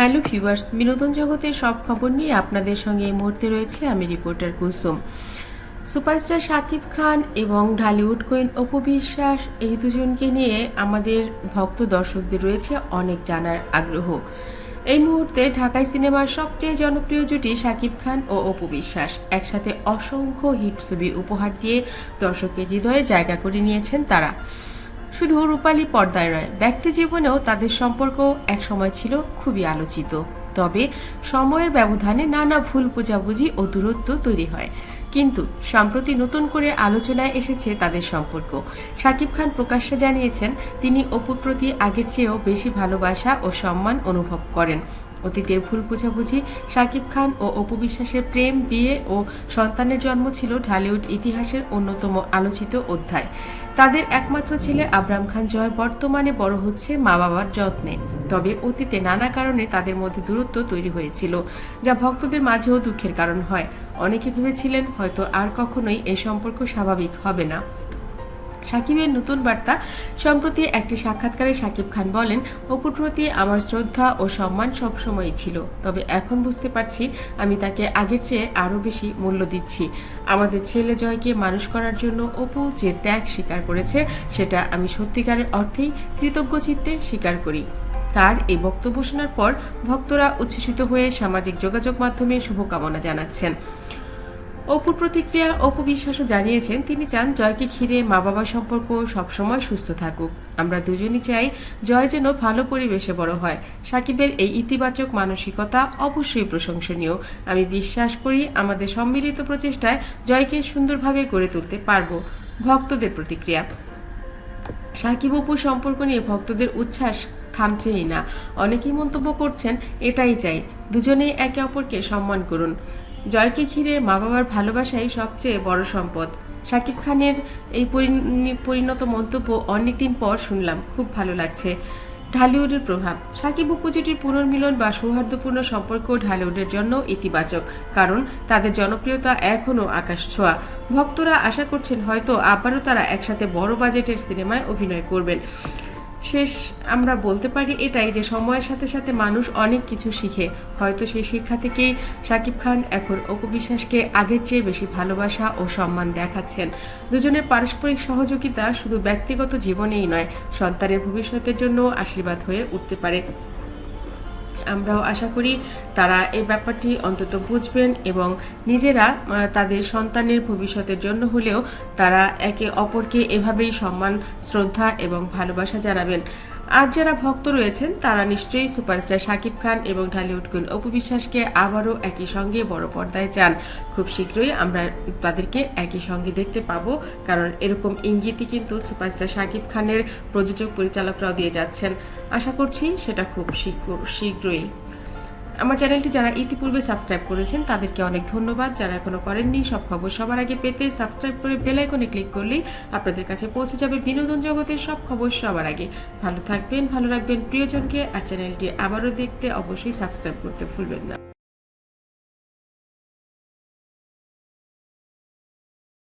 Hello viewers, বিনোদন জগতের সব খবর নিয়ে আপনাদের সঙ্গে এই মুহূর্তে রয়েছে আমি রিপোর্টার কুলসুম। সুপারস্টার শাকিব খান এবং ঢালিউড কুইন অপু বিশ্বাস এই দুজনকে নিয়ে আমাদের ভক্ত দর্শকদের রয়েছে অনেক জানার আগ্রহ। এই মুহূর্তে ঢাকায় সিনেমার সবচেয়ে জনপ্রিয় জুটি শাকিব খান ও অপু বিশ্বাস। একসাথে অসংখ্য হিট ছবি উপহার দিয়ে দর্শকের হৃদয়ে জায়গা করে নিয়েছেন তারা। শুধু রূপালী পর্দায় নয় ব্যক্তি জীবনেও তাদের সম্পর্ক একসময় ছিল খুবই আলোচিত। তবে সময়ের ব্যবধানে নানা ভুল বোঝাবুঝি ও দূরত্ব তৈরি হয়। কিন্তু সম্প্রতি নতুন করে আলোচনায় এসেছে তাদের সম্পর্ক। শাকিব খান প্রকাশ্যে জানিয়েছেন, তিনি অপুর প্রতি আগের চেয়েও বেশি ভালোবাসা ও সম্মান অনুভব করেন। অতীতের ভুল বোঝাবুঝি, শাকিব খান ও অপু বিশ্বাসের প্রেম, বিয়ে ও সন্তানের জন্ম ছিল ঢালিউড ইতিহাসের অন্যতম আলোচিত অধ্যায়। তাদের একমাত্র ছেলে আবরাম খান জয় বর্তমানে বড় হচ্ছে মা বাবার যত্নে। তবে অতীতে নানা কারণে তাদের মধ্যে দূরত্ব তৈরি হয়েছিল, যা ভক্তদের মাঝেও দুঃখের কারণ হয়। অনেকে ভেবেছিলেন হয়তো আর কখনোই এই সম্পর্ক স্বাভাবিক হবে না। সাকিবের নতুন বার্তা। সম্প্রতি একটি সাক্ষাৎকারে সাকিব খান বলেন, অপুর প্রতি আমার শ্রদ্ধা ও সম্মান সবসময়ই ছিল। তবে এখন বুঝতে পারছি আমি তাকে আগের চেয়ে আরও বেশি মূল্য দিচ্ছি। আমাদের ছেলে জয়কে মানুষ করার জন্য অপু যে ত্যাগ স্বীকার করেছে, সেটা আমি সত্যিকারের অর্থেই কৃতজ্ঞ চিত্তে স্বীকার করি। তার এই বক্তব্য শোনার পর ভক্তরা উচ্ছ্বসিত হয়ে সামাজিক যোগাযোগ মাধ্যমে শুভকামনা জানাচ্ছেন। অপুর প্রতিক্রিয়া, অপু বিশ্বাসও জানিয়েছেন, তিনি চান জয়কে ঘিরে মা বাবার সম্পর্ক সবসময় সুস্থ থাকুক। আমরা দুজনই চাই জয় যেন ভালো পরিবেশে বড় হয়। সাকিবের এই ইতিবাচক মানসিকতা অবশ্যই প্রশংসনীয়। আমি বিশ্বাস করি আমাদের সম্মিলিত প্রচেষ্টায় জয়কে সুন্দরভাবে গড়ে তুলতে পারব ভক্তদের প্রতিক্রিয়া। সাকিব অপুর সম্পর্ক নিয়ে ভক্তদের উচ্ছ্বাস থামছেই না। অনেকেই মন্তব্য করছেন, এটাই চাই। দুজনেই একে অপরকে সম্মান করুন। জয়কে ঘিরে মা বাবার ভালোবাসাই সবচেয়ে বড় সম্পদ। শাকিব খানের এই পরিণ- পরিণত মন্তব্য অনেকদিন পর শুনলাম, খুব ভালো লাগছে। ঢালিউডের প্রভাব। সাকিব উপজুটির পুনর্মিলন বা সৌহার্দ্যপূর্ণ সম্পর্ক ঢালিউডের জন্য ইতিবাচক, কারণ তাদের জনপ্রিয়তা এখনও আকাশ ছোঁয়া। ভক্তরা আশা করছেন হয়তো আবারও তারা একসাথে বড় বাজেটের সিনেমায় অভিনয় করবেন। শেষ আমরা বলতে পারি এটাই যে সময়ের সাথে সাথে মানুষ অনেক কিছু শিখে। হয়তো সেই শিক্ষা থেকেই সাকিব খান এখন অপবিশ্বাসকে আগের চেয়ে বেশি ভালোবাসা ও সম্মান দেখাচ্ছেন। দুজনের পারস্পরিক সহযোগিতা শুধু ব্যক্তিগত জীবনেই নয়, সন্তানের ভবিষ্যতের জন্য আশীর্বাদ হয়ে উঠতে পারে। আমরাও আশা করি তারা এই ব্যাপারটি অন্তত বুঝবেন এবং নিজেরা তাদের সন্তানের ভবিষ্যতের জন্য হলেও তারা একে অপরকে এভাবেই সম্মান, শ্রদ্ধা এবং ভালোবাসা জানাবেন। আর যারা ভক্ত রয়েছেন, তারা নিশ্চয়ই সুপারস্টার শাকিব খান এবং ঢালিউড কুইন অপু বিশ্বাসকে আবারও একই সঙ্গে বড় পর্দায় চান। খুব শীঘ্রই আমরা তাদেরকে একই সঙ্গে দেখতে পাবো, কারণ এরকম ইঙ্গিতই কিন্তু সুপারস্টার শাকিব খানের প্রযোজক পরিচালকরাও দিয়ে যাচ্ছেন। আশা করছি সেটা খুব শীঘ্র- শীঘ্রই। আমার চ্যানেলটি যারা ইতিপূর্বে সাবস্ক্রাইব করেছেন, তাদেরকে অনেক ধন্যবাদ। যারা এখনও করেননি, সব খবর সবার আগে পেতে সাবস্ক্রাইব করে বেল আইকনে ক্লিক করলেই আপনাদের কাছে পৌঁছে যাবে বিনোদন জগতের সব খবর সবার আগে। ভালো থাকবেন, ভালো রাখবেন প্রিয়জনকে। আর চ্যানেলটি আবারও দেখতে অবশ্যই সাবস্ক্রাইব করতে ভুলবেন না।